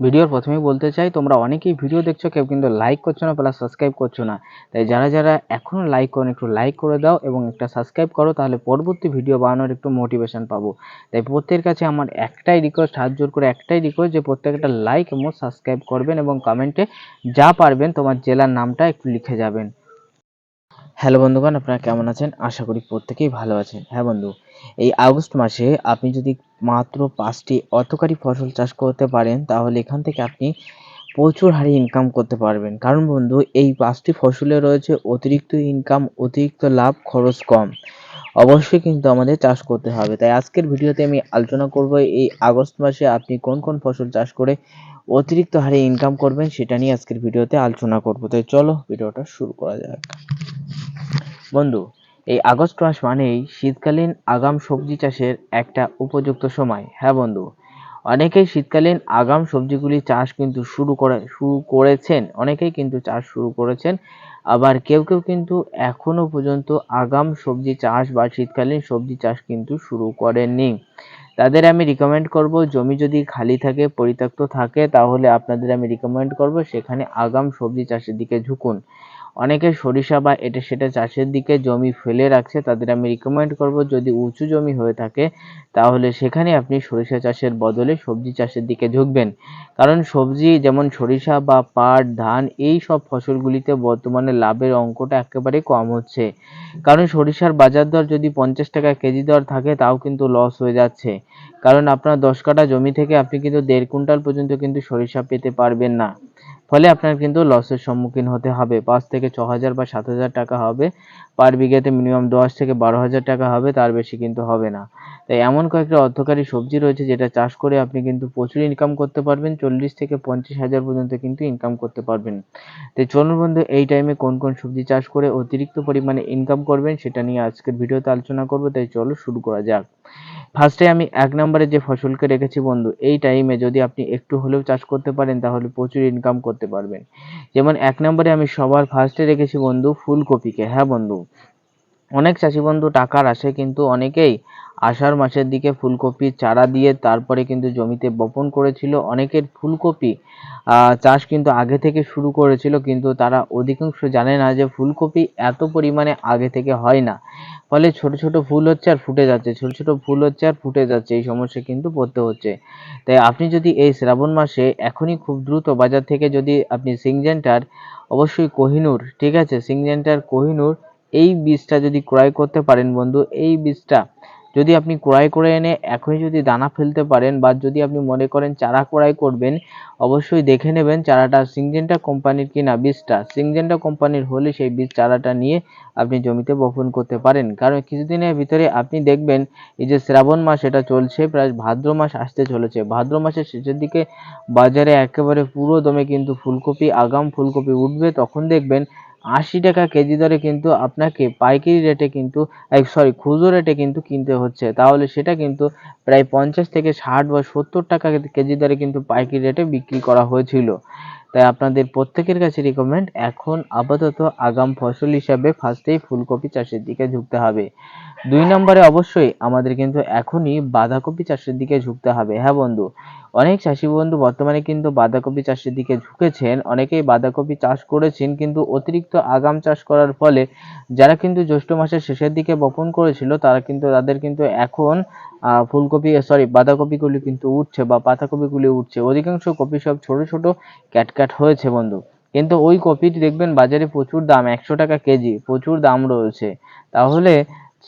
ভিডিওর প্রথমেই বলতে চাই, তোমরা অনেকেই ভিডিও দেখছ, কেউ কিন্তু লাইক করছ না প্লাস সাবস্ক্রাইব করছ না। তাই যারা যারা এখনও লাইক করেন, একটু লাইক করে দাও এবং একটা সাবস্ক্রাইব করো, তাহলে পরবর্তী ভিডিও বানানোর একটু মোটিভেশন পাবো। তাই প্রত্যেকের কাছে আমার একটাই রিকোয়েস্ট হাত জোর করে একটাই রিকোয়েস্ট যে প্রত্যেকটা লাইক এবং সাবস্ক্রাইব করবেন এবং কমেন্টে যা পারবেন তোমার জেলার নামটা একটু লিখে যাবেন। হ্যালো বন্ধুগণ, আপনারা কেমন আছেন? আশা করি প্রত্যেকেই ভালো আছেন। হ্যাঁ বন্ধু, এই আগস্ট মাসে আপনি যদি মাত্র পাঁচটি অর্থকারী ফসল চাষ করতে পারেন, তাহলে এখান থেকে আপনি প্রচুর হারে ইনকাম করতে পারবেন। কারণ বন্ধু, এই পাঁচটি ফসলে রয়েছে অতিরিক্ত ইনকাম অতিরিক্ত লাভ, খরচ কম। অবশ্যই কিন্তু আমাদের চাষ করতে হবে। তাই আজকের ভিডিওতে আমি আলোচনা করব এই আগস্ট মাসে আপনি কোন কোন ফসল চাষ করে অতিরিক্ত হারে ইনকাম করবেন, সেটা নিয়ে আজকের ভিডিওতে আলোচনা করব। তাই চলো ভিডিওটা শুরু করা যাক। বন্ধু এই আগস্ট মাস মানেই শীতকালীন আগাম সবজি চাষের একটা উপযুক্ত সময় হ্যাঁ বন্ধু? অনেকেই শীতকালীন আগাম সবজিগুলি চাষ কিন্তু শুরু করে, শুরু করেছেন, অনেকেই কিন্তু চাষ শুরু করেছেন, আবার কেউ কেউ কিন্তু এখনও পর্যন্ত আগাম সবজি চাষ বা শীতকালীন সবজি চাষ কিন্তু শুরু করেননি। তাদের আমি রিকমেন্ড করব, জমি যদি খালি থাকে, পরিত্যক্ত থাকে, তাহলে আপনাদের আমি রিকমেন্ড করব সেখানে আগাম সবজি চাষের দিকে ঝুঁকুন। অনেকে সরিষা বা এটা সেটা চাষের দিকে জমি ফেলে রাখছে, তাদের আমি রিকমেন্ড করব যদি উঁচু জমি হয়ে থাকে, তাহলে সেখানে আপনি সরিষা চাষের বদলে সবজি চাষের দিকে ঝুঁকবেন। কারণ সবজি যেমন সরিষা বা পাট, ধান, এই সব ফসলগুলিতে বর্তমানে লাভের অঙ্কটা একেবারে কম হচ্ছে। কারণ সরিষার বাজার দর যদি পঞ্চাশ টাকা কেজি দর থাকে, তাও কিন্তু লস হয়ে যাচ্ছে। কারণ আপনার দশ কাঠা জমি থেকে আপনি কিন্তু দেড় কুইন্টাল পর্যন্ত কিন্তু সরিষা পেতে পারবেন না। ফলে আপনার কিন্তু লসের সম্মুখীন হতে হবে। পাঁচ থেকে ছ হাজার বা সাত হাজার টাকা হবে। পার বিঘাতে মিনিমাম দশ থেকে বারো হাজার টাকা হবে, তার বেশি কিন্তু হবে না। তাই এমন কয়েকটা অর্থকারী সবজি রয়েছে যেটা চাষ করে আপনি কিন্তু প্রচুর ইনকাম করতে পারবেন। চল্লিশ থেকে পঞ্চাশ হাজার পর্যন্ত কিন্তু ইনকাম করতে পারবেন। তাই চলুন বন্ধু, এই টাইমে কোন কোন সবজি চাষ করে অতিরিক্ত পরিমাণে ইনকাম করবেন, সেটা নিয়ে আজকের ভিডিওতে আলোচনা করব। তাই চলো শুরু করা যাক। ফার্স্টে আমি এক নম্বরে যে ফসলকে রেখেছি বন্ধু, এই টাইমে যদি আপনি একটু হলেও চাষ করতে পারেন, তাহলে প্রচুর ইনকাম করতে পারবেন। যেমন এক নম্বরে আমি সবার ফার্স্টে রেখেছি বন্ধু, ফুলকপিকে। হ্যাঁ বন্ধু, অনেক চাষি বন্ধু টাকার আসে, কিন্তু অনেকেই আষাঢ় মাসের দিকে ফুলকপির চারা দিয়ে তারপরে কিন্তু জমিতে বপন করেছিল অনেকের ফুলকপি। চাষ কিন্তু আগে থেকে শুরু করেছিল, কিন্তু তারা অধিকাংশ জানে না যে ফুলকপি এত পরিমাণে আগে থেকে হয় না। ফলে ছোট ছোট ফুল হচ্ছে আর ফুটে যাচ্ছে, ছোট ছোট ফুল হচ্ছে আর ফুটে যাচ্ছে, এই সমস্যা কিন্তু পড়তে হচ্ছে। তাই আপনি যদি এই শ্রাবণ মাসে এখনই খুব দ্রুত বাজার থেকে যদি আপনি সিংজেন্টার, অবশ্যই কোহিনুর, ঠিক আছে? সিংজেন্টার কোহিনুর, এই বীজটা যদি ক্রয় করতে পারেন বন্ধু, এই বীজটা যদি আপনি ক্রয় করে এনে এখনই যদি দানা ফেলতে পারেন বা যদি আপনি মনে করেন চারা ক্রয় করবেন, অবশ্যই দেখে নেবেন চারাটা সিংজেন্টা কোম্পানির কিনা বীজটা। সিংজেন্টা কোম্পানির হলে সেই বীজ চারাটা নিয়ে আপনি জমিতে বপন করতে পারেন। কারণ কিছুদিনের ভিতরে আপনি দেখবেন এই যে শ্রাবণ মাস এটা চলছে, প্রায় ভাদ্র মাস আসতে চলেছে। ভাদ্র মাসের শেষের দিকে বাজারে একেবারে পুরো দমে কিন্তু ফুলকপি, আগাম ফুলকপি উঠবে, তখন দেখবেন আশি টাকা কেজি দরে কিন্তু আপনাকে পাইকারি রেটে কিন্তু সরি খুচরো রেটে কিন্তু কিনতে হচ্ছে। তাহলে সেটা কিন্তু প্রায় পঞ্চাশ থেকে ষাট বা সত্তর টাকা কেজি দরে কিন্তু পাইকারি রেটে বিক্রি করা হয়েছিল। তাই আপনাদের প্রত্যেকের কাছে রিকমেন্ড এখন আপাতত আগাম ফসল হিসাবে ফার্স্টেই ফুলকপি চাষের দিকে ঝুঁকতে হবে। দুই নম্বরে অবশ্যই আমাদের কিন্তু এখনই বাঁধাকপি চাষের দিকে ঝুঁকতে হবে। হ্যাঁ বন্ধু, অনেক চাষি বন্ধু বর্তমানে কিন্তু বাঁধাকপি চাষের দিকে ঝুঁকেছেন। অনেকেই বাঁধাকপি চাষ করেছেন কিন্তু অতিরিক্ত আগাম চাষ করার ফলে যারা কিন্তু জ্যৈষ্ঠ মাসের শেষের দিকে বপন করেছিল তারা কিন্তু তাদের কিন্তু এখন ফুলকপি সরি বাঁধাকপিগুলি কিন্তু উঠছে বা পাতাকপিগুলি উঠছে। অধিকাংশ কপি সব ছোট ছোট ক্যাটক্যাট হয়েছে বন্ধু। কিন্তু ওই কপিটি দেখবেন বাজারে প্রচুর দাম, একশো টাকা কেজি, প্রচুর দাম রয়েছে। তাহলে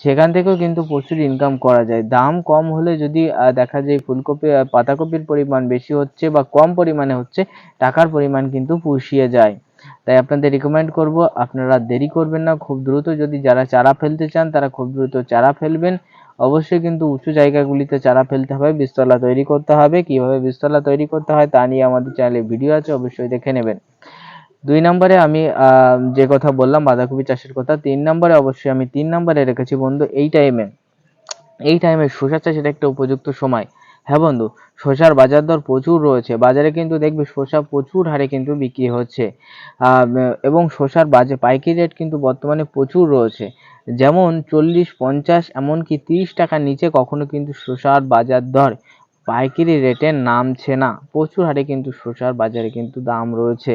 সেখান থেকেও কিন্তু প্রচুর ইনকাম করা যায়। দাম কম হলে যদি দেখা যায় ফুলকপি পাতাকপির পরিমাণ বেশি হচ্ছে বা কম পরিমাণে হচ্ছে, টাকার পরিমাণ কিন্তু পুষিয়ে যায়। তাই আপনাদের রিকমেন্ড করব, আপনারা দেরি করবেন না, খুব দ্রুত যদি যারা চারা ফেলতে চান, তারা খুব দ্রুত চারা ফেলবেন। অবশ্যই কিন্তু উঁচু জায়গাগুলিতে চারা ফেলতে হবে বীজতলা তৈরি করতে হবে। কীভাবে বীজতলা তৈরি করতে হয় তা নিয়ে আমাদের চ্যানেলে ভিডিও আছে, অবশ্যই দেখে নেবেন। দুই নম্বরে আমি যে কথা বললাম, বাঁধাকপি চাষের কথা, তিন নম্বরে অবশ্যই আমি তিন নম্বরে রেখেছি বন্ধু, এই টাইমে এই টাইমে শসা চাষের একটা উপযুক্ত সময়। হ্যাঁ বন্ধু, শসার বাজার দর প্রচুর রয়েছে, বাজারে কিন্তু দেখবে শসা প্রচুর হারে কিন্তু বিক্রি হচ্ছে। এবং শসার বাজে, পাইকারি রেট কিন্তু বর্তমানে প্রচুর রয়েছে। যেমন চল্লিশ পঞ্চাশ, এমনকি তিরিশ টাকার নিচে কখনো কিন্তু শসার বাজার দর পাইকারি রেটে নামছে না। প্রচুর হারে কিন্তু শসার বাজারে কিন্তু দাম রয়েছে।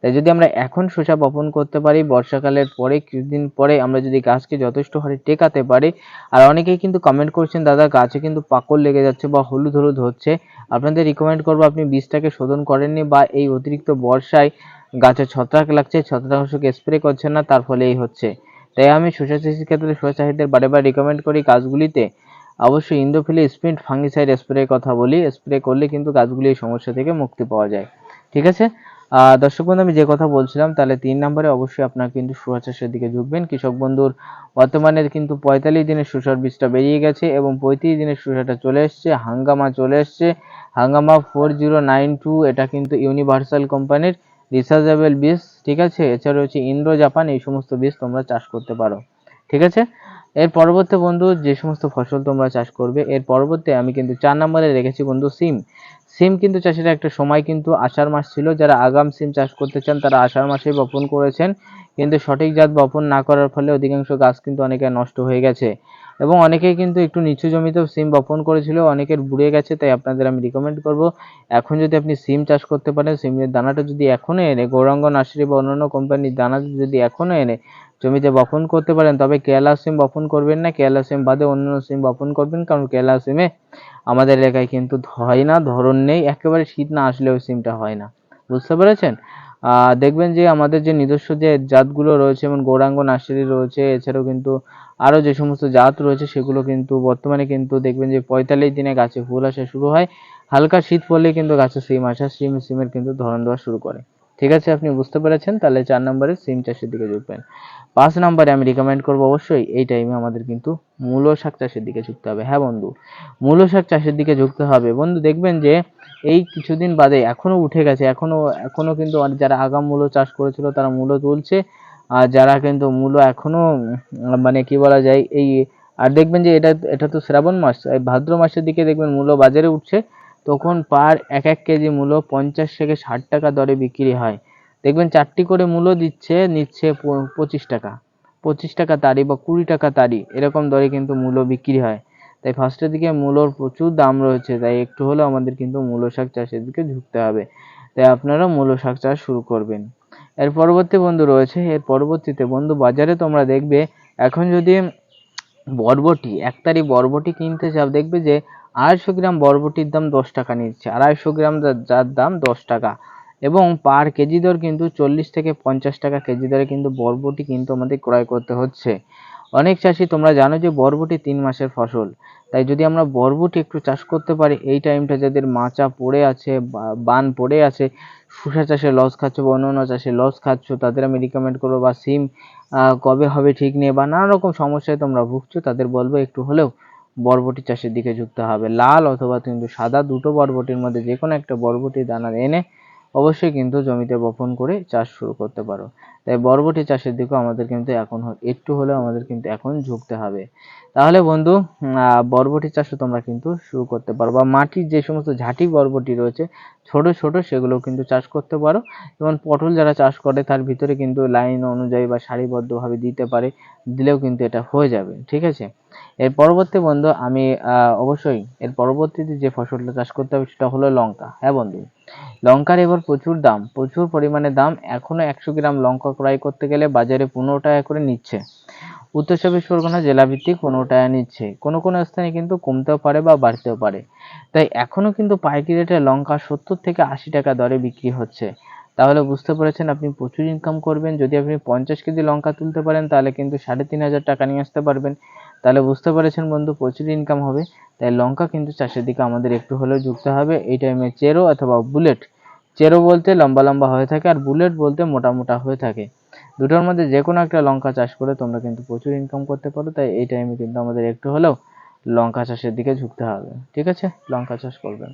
তাই যদি আমরা এখন শসা বপন করতে পারি, বর্ষাকালের পরে, কিছুদিন পরে আমরা যদি গাছকে যথেষ্ট হারে টেকাতে পারি, আর অনেকেই কিন্তু কমেন্ট করছেন, দাদা, গাছে কিন্তু পাকড় লেগে যাচ্ছে বা হলুদ হলুদ হচ্ছে। আপনাদের রিকমেন্ড করব আপনি বীজটাকে শোধন করেননি বা এই অতিরিক্ত বর্ষায় গাছে ছত্রাক লাগছে, ছত্রাকনাশক স্প্রে করছেন না, তার ফলে এই হচ্ছে। তাই আমি শসা চাষির ক্ষেত্রে শসা চাষিদের বারে বারে রিকমেন্ড করি গাছগুলিতে। অবশ্যই ইন্দোফিলি স্পিড ফাঙ্গিসাইড স্প্রে কথা বলি। স্প্রে করলে কিন্তু গাছগুলি এই সমস্যা থেকে মুক্তি পাওয়া যায়। ঠিক আছে? দর্শক বন্ধু, আমি যে কথা বলছিলাম, তাহলে তিন নম্বরে অবশ্যই আপনার কিন্তু শসা চাষের দিকে ঝুঁকবেন। কৃষক বন্ধুর বর্তমানে কিন্তু পঁয়তাল্লিশ দিনের শসার বীজটা বেরিয়ে গেছে এবং পঁয়ত্রিশ দিনের শসাটা চলে এসছে, হাঙ্গামা চলে এসছে। হাঙ্গামা ফোর জিরো নাইন টু, এটা কিন্তু ইউনিভার্সাল কোম্পানির রিসার্চেবল বীজ। ঠিক আছে? এছাড়া রয়েছে ইন্দ্র জাপান এই সমস্ত বীজ তোমরা চাষ করতে পারো। ঠিক আছে? এর পরবর্তী বন্ধু, যে সমস্ত ফসল তোমরা চাষ করবে, এর পরবর্তী আমি কিন্তু চার নম্বরে রেখেছি বন্ধু সিম। সিম কিন্তু চাষিরা একটা সময় কিন্তু আষাঢ় মাস ছিল, যারা আগাম সিম চাষ করতে চান তারা আষাঢ় মাসে বপন করেছেন। কিন্তু সঠিক জাত বপন না করার ফলে অধিকাংশ গাছ কিন্তু অনেকে নষ্ট হয়ে গেছে। এবং অনেকেই কিন্তু একটু নিচু জমিতেও সিম বপন করেছিল, অনেকের বুড়ে গেছে, তাই আপনাদের আমি রিকমেন্ড করব, এখন যদি আপনি সিম চাষ করতে পারেন, সিমের দানাটা যদি এখনও এনে, গৌরাঙ্গ নার্সারি বা অন্যান্য কোম্পানির দানা যদি এখনও এনে জমিতে বপন করতে পারেন, তবে কেয়ালা সিম বপন করবেন না কেয়ালা সিম বাদে অন্যান্য সিম বপন করবেন, কারণ কেয়ালা সিমে আমাদের এলাকায় কিন্তু হয় না, ধরন নেই, একেবারে শীত না আসলে ওই সিমটা হয় না। বুঝতে পেরেছেন? দেখবেন যে আমাদের যে নিজস্ব যে জাতগুলো রয়েছে, যেমন গৌরাঙ্গ নার্সারি রয়েছে, এছাড়াও কিন্তু আরও যে সমস্ত জাত রয়েছে, সেগুলো কিন্তু বর্তমানে কিন্তু দেখবেন যে পঁয়তাল্লিশ দিনে গাছে ফুল আসা শুরু হয়, হালকা শীত পড়লে কিন্তু গাছে সিম আসা, সিম, সিমের কিন্তু ধরন দেওয়া শুরু করে। ঠিক আছে, আপনি বুঝতে পেরেছেন, তাহলে চার নম্বরে সিম চাষের দিকে ঝুঁকবেন। পাঁচ নম্বরে আমি রিকমেন্ড করব অবশ্যই, এই টাইমে আমাদের কিন্তু মূল শাক চাষের দিকে ঝুঁকতে হবে। হ্যাঁ বন্ধু, মূল শাক চাষের দিকে ঝুঁকতে হবে। বন্ধু, দেখবেন যে এই কিছুদিন বাদে এখনও উঠে গেছে, এখনও এখনও কিন্তু যারা আগাম মূলো চাষ করেছিল, তারা মূল তুলছে, আর যারা কিন্তু মূল এখনও মানে কি বলা যায়, এই, আর দেখবেন যে এটা এটা তো শ্রাবণ মাস ভাদ্র মাসের দিকে দেখবেন মূলো বাজারে উঠছে তখন পার এক এক কেজি মূলো পঞ্চাশ থেকে ষাট টাকা দরে বিক্রি হয়। দেখবেন চারটি করে মূলো দিচ্ছে, নিচ্ছে পঁচিশ টাকা। পঁচিশ টাকা তারি বা কুড়ি টাকা তারি এরকম দরে কিন্তু মূলো বিক্রি হয়। তাই ফার্স্টের দিকে মূলোর প্রচুর দাম রয়েছে, তাই একটু হলেও আমাদের কিন্তু মূলো শাক চাষের দিকে ঝুঁকতে হবে। তাই আপনারা মূলো শাক চাষ শুরু করবেন। এর পরবর্তী বন্ধু রয়েছে, এর পরবর্তীতে বন্ধু বাজারে তোমরা দেখবে, এখন যদি বরবটি, এক তারি বরবটি কিনতে যাও দেখবে যে আড়াইশো গ্রাম বরবটির দাম দশ টাকা নিচ্ছে। আড়াইশো গ্রাম যার দাম দশ টাকা। এবং পার কেজি দর কিন্তু চল্লিশ থেকে পঞ্চাশ টাকা কেজি দরে কিন্তু বরবটি কিন্তু আমাদের ক্রয় করতে হচ্ছে। অনেক চাষি তোমরা জানো যে বরবটি তিন মাসের ফসল। তাই যদি আমরা বরবটি একটু চাষ করতে পারি, এই টাইমটা যাদের মাচা পড়ে আছে বান পড়ে আছে, শসা চাষে লস খাচ্ছ বা অন্য চাষে লস খাচ্ছ, তাদের আমি রিকমেন্ড করব বা সিম কবে হবে ঠিক নেই বা নানা রকম সমস্যায় তোমরা ভুগছো, তাদের বলব একটু হলেও বরবটি চাষের দিকে ঝুঁকতে হবে। লাল অথবা কিন্তু সাদা দুটো বরবটির মধ্যে যে কোনো একটা বরবটি দানা এনে অবশ্যই কিন্তু জমিতে বপন করে চাষ শুরু করতে পারো। তাই বরবটি চাষের দিকেও আমাদের কিন্তু এখন একটু হলেও আমাদের কিন্তু এখন ঝুঁকতে হবে। তাহলে বন্ধু বরবটি চাষও তোমরা কিন্তু শুরু করতে পারো বা মাটির যে সমস্ত ঝাঁটি বরবটি রয়েছে, ছোট ছোট সেগুলো কিন্তু চাষ করতে পারো এবং পটল যারা চাষ করে তার ভিতরে কিন্তু লাইন অনুযায়ী বা সারিবদ্ধভাবে দিতে পারে, দিলেও কিন্তু এটা হয়ে যাবে, ঠিক আছে? এর পরবর্তী বন্ধু, আমি অবশ্যই এর পরবর্তীতে যে ফসলটা চাষ করতে হবে সেটা হলো লঙ্কা। হ্যাঁ বন্ধু? লঙ্কার এবার প্রচুর দাম, প্রচুর পরিমাণে দাম। এখনও একশো গ্রাম লঙ্কা ক্রয় করতে গেলে বাজারে পনেরো টাকা করে নিচ্ছে। উত্তর চব্বিশ পরগনা জেলা ভিত্তিক পনেরো টাকা নিচ্ছে। কোনো কোনো স্থানে কিন্তু কমতেও পারে বা বাড়তেও পারে। তাই এখনও কিন্তু পাইকারি রেটে লঙ্কা সত্তর থেকে আশি টাকা দরে বিক্রি হচ্ছে। তাহলে বুঝতে পেরেছেন আপনি প্রচুর ইনকাম করবেন। যদি আপনি পঞ্চাশ কেজি লঙ্কা তুলতে পারেন, তাহলে কিন্তু সাড়ে তিন হাজার টাকা নিয়ে আসতে পারবেন। তাহলে বুঝতে পেরেছেন বন্ধু, প্রচুর ইনকাম হবে। তাই লঙ্কা কিন্তু চাষের দিকে আমাদের একটু হলেও যুক্ত হবে। এই টাইমে চেরো অথবা বুলেট। চেরো বলতে লম্বা লম্বা হয়ে থাকে আর বুলেট বলতে মোটা মোটা হয়ে থাকে। দুটোর মধ্যে যে কোনো একটা লঙ্কা চাষ করে তোমরা কিন্তু প্রচুর ইনকাম করতে পারো। তাই এই টাইমে কিন্তু আমাদের একটু হলেও লঙ্কা চাষের দিকে ঝুঁকতে হবে। ঠিক আছে? লঙ্কা চাষ করবেন।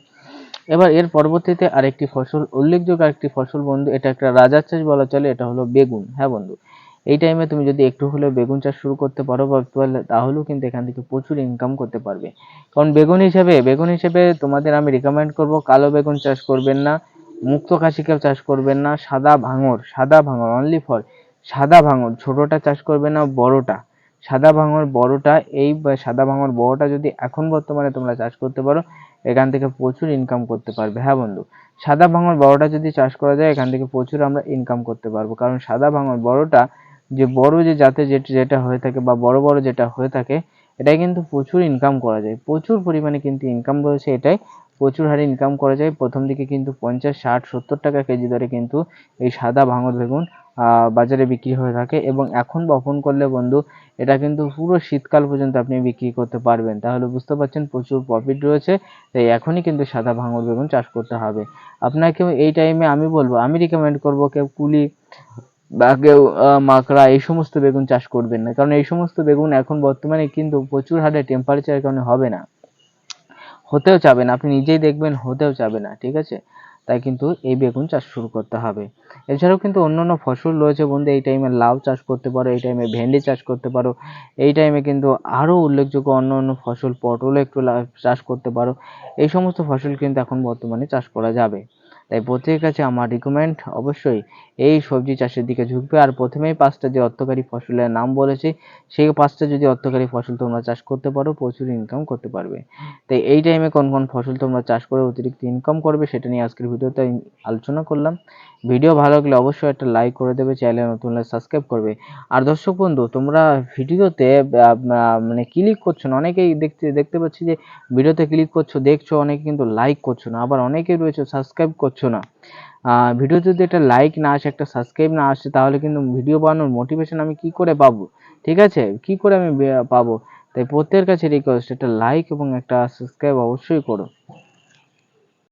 এবার এর পরবর্তীতে আরেকটি ফসল, উল্লেখযোগ্য আরেকটি ফসল বন্ধু, এটা একটা রাজার চাষ বলা চলে, এটা হলো বেগুন। হ্যাঁ বন্ধু? এই টাইমে তুমি যদি একটু হলেও বেগুন চাষ শুরু করতে পারো বা তাহলে- তাহলেও কিন্তু এখান থেকে প্রচুর ইনকাম করতে পারবে। কারণ বেগুন হিসেবে বেগুন হিসেবে তোমাদের আমি রিকমেন্ড করব, কালো বেগুন চাষ করবেন না, মুক্ত কাশিকাও চাষ করবেন না, সাদা ভাঙর সাদা ভাঙর অনলি ফর সাদা ভাঙর, ছোটটা চাষ করবে না, বড়টা। সাদা ভাঙর, বড়টা, এই সাদা ভাঙর, বড়টা যদি এখন বর্তমানে তোমরা চাষ করতে পারো, এখান থেকে প্রচুর ইনকাম করতে পারবে। হ্যাঁ বন্ধু? সাদা ভাঙর, বড়টা যদি চাষ করা যায়, এখান থেকে প্রচুর আমরা ইনকাম করতে পারব। কারণ সাদা ভাঙর, বড়টা যে বড় যে জাতে যেটা হয়ে থাকে বা বড় বড় যেটা হয়ে থাকে, এটাই কিন্তু প্রচুর ইনকাম করা যায়। প্রচুর পরিমাণে কিন্তু ইনকাম রয়েছে এটাই। প্রচুর হারে ইনকাম করা যায়। প্রথম দিকে কিন্তু পঞ্চাশ, ষাট, সত্তর টাকা কেজি দরে কিন্তু এই সাদা ভাঙর বেগুন বাজারে বিক্রি হয়ে থাকে এবং এখন বপন করলে বন্ধু, এটা কিন্তু পুরো শীতকাল পর্যন্ত আপনি বিক্রি করতে পারবেন। তাহলে বুঝতে পারছেন প্রচুর প্রফিট রয়েছে, তাই এখনই কিন্তু সাদা ভাঙর বেগুন চাষ করতে হবে। আপনাকেও এই টাইমে আমি বলব, আমি রিকমেন্ড করব কেউ কুলি বা কেউ মাকড়া, এই সমস্ত বেগুন চাষ করবেন না। কারণ এই সমস্ত বেগুন এখন বর্তমানে কিন্তু প্রচুর হারে টেম্পারেচারের কারণে হবে না। হতেও চাবে না। আপনি নিজেই দেখবেন হতেও চাবে না, ঠিক আছে? তাই কিন্তু এই বেগুন চাষ শুরু করতে হবে। এছাড়াও কিন্তু অন্যান্য ফসল রয়েছে বন্ধু। এই টাইমে লাউ চাষ করতে পারো, এই টাইমে ভেন্ডি চাষ করতে পারো। এই টাইমে কিন্তু আরও উল্লেখযোগ্য অন্য অন্য ফসল পটলও একটু চাষ করতে পারো। এই সমস্ত ফসল কিন্তু এখন বর্তমানে চাষ করা যাবে। তাই প্রত্যেকের কাছে আমার রিকমেন্ড অবশ্যই এই সবজি চাষের দিকে ঝুঁকবে। আর প্রথমেই পাঁচটা যে অর্থকারী ফসলের নাম বলেছি, সেই পাঁচটা যদি অর্থকারী ফসল তোমরা চাষ করতে পারো, প্রচুর ইনকাম করতে পারবে। তাই এই টাইমে কোন কোন ফসল তোমরা চাষ করে অতিরিক্ত ইনকাম করবে, সেটা নিয়ে আজকের ভিডিওতে আলোচনা করলাম। ভিডিও ভালো লাগলে অবশ্যই একটা লাইক করে দেবে চ্যানেল নতুন সাবস্ক্রাইব করবে। আর দর্শক বন্ধু, তোমরা ভিডিওতে মানে ক্লিক করছ না, অনেকেই দেখতে দেখতে পাচ্ছি যে ভিডিওতে ক্লিক করছ, দেখছ, অনেকে কিন্তু লাইক করছ না, আবার অনেকেই রয়েছে সাবস্ক্রাইব করছ না। ভিডিও যদি একটা লাইক না আসে, একটা সাবস্ক্রাইব না আসে, তাহলে কিন্তু ভিডিও বানানোর মোটিভেশন আমি কি করে পাবো? ঠিক আছে? কি করে আমি পাবো? তাই প্রত্যেকের কাছে রিকোয়েস্ট একটা লাইক এবং একটা সাবস্ক্রাইব অবশ্যই করো।